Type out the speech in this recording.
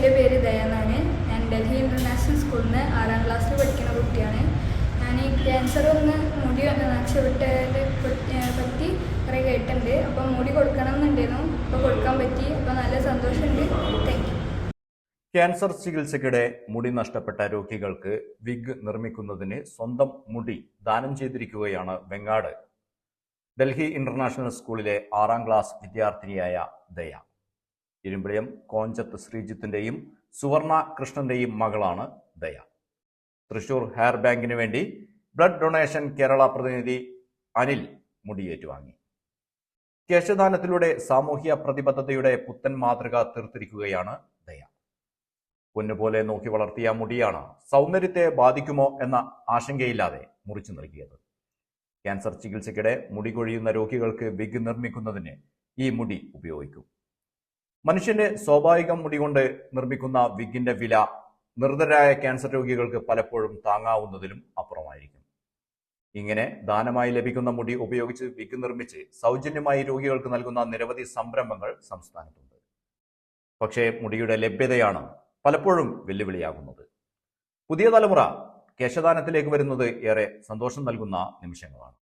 എന്റെ പേര് ദയാന്നാണ് ഞാൻ ഡൽഹി ഇന്റർനാഷണൽ സ്കൂളിൽ നിന്ന് ആറാം ക്ലാസ്സിൽ പഠിക്കുന്ന കുട്ടിയാണ്. ഞാൻ ഈ ക്യാൻസർ ഒന്ന് മുടി നഷ്ടപ്പെട്ടതിനെ പറ്റി കുറേ കേട്ടിട്ടുണ്ട്. അപ്പം മുടി കൊടുക്കണം എന്നുണ്ടായിരുന്നു അപ്പോൾ കൊടുക്കാൻ പറ്റി. അപ്പോൾ നല്ല സന്തോഷമുണ്ട്. താങ്ക് യു ക്യാൻസർ ചികിത്സയ്ക്കിടെ മുടി നഷ്ടപ്പെട്ട രോഗികൾക്ക് വിഗ് നിർമ്മിക്കുന്നതിന് സ്വന്തം മുടി ദാനം ചെയ്തിരിക്കുകയാണ് വെങ്ങാട്. ഡൽഹി ഇന്റർനാഷണൽ സ്കൂളിലെ ആറാം ക്ലാസ് വിദ്യാർത്ഥിനിയായ ദയ. ഇരുമ്പിളിയം കോഞ്ചത്ത് ശ്രീജിത്തിന്റെയും സുവർണ കൃഷ്ണന്റെയും മകളാണ് ദയ. തൃശൂർ ഹെയർ ബാങ്കിന് വേണ്ടി ബ്ലഡ് ഡൊണേഷൻ കേരള പ്രതിനിധി അനിൽ മുടിയേറ്റുവാങ്ങി. കേശദാനത്തിലൂടെ സാമൂഹ്യ പ്രതിബദ്ധതയുടെ പുത്തൻ മാതൃക തീർത്തിരിക്കുകയാണ് ദയ. പൊന്നുപോലെ നോക്കി വളർത്തിയ മുടിയാണ് സൗന്ദര്യത്തെ ബാധിക്കുമോ എന്ന ആശങ്കയില്ലാതെ മുറിച്ചു നൽകിയത്. ക്യാൻസർ ചികിത്സയ്ക്കിടെ മുടി കൊഴിയുന്ന രോഗികൾക്ക് വിഗ് നിർമ്മിക്കുന്നതിന് ഈ മുടി ഉപയോഗിക്കും. മനുഷ്യന്റെ സ്വാഭാവികം മുടി കൊണ്ട് നിർമ്മിക്കുന്ന വിഗിന്റെ വില നിർദ്ധരായ ക്യാൻസർ രോഗികൾക്ക് പലപ്പോഴും താങ്ങാവുന്നതിലും അപ്പുറമായിരിക്കും. ഇങ്ങനെ ദാനമായി ലഭിക്കുന്ന മുടി ഉപയോഗിച്ച് വിഗ് നിർമ്മിച്ച് സൗജന്യമായി രോഗികൾക്ക് നൽകുന്ന നിരവധി സംരംഭങ്ങൾ സംസ്ഥാനത്തുണ്ട്. പക്ഷേ മുടിയുടെ ലഭ്യതയാണ് പലപ്പോഴും വെല്ലുവിളിയാകുന്നത്. പുതിയ തലമുറ കേശദാനത്തിലേക്ക് വരുന്നത് ഏറെ സന്തോഷം നൽകുന്ന നിമിഷങ്ങളാണ്.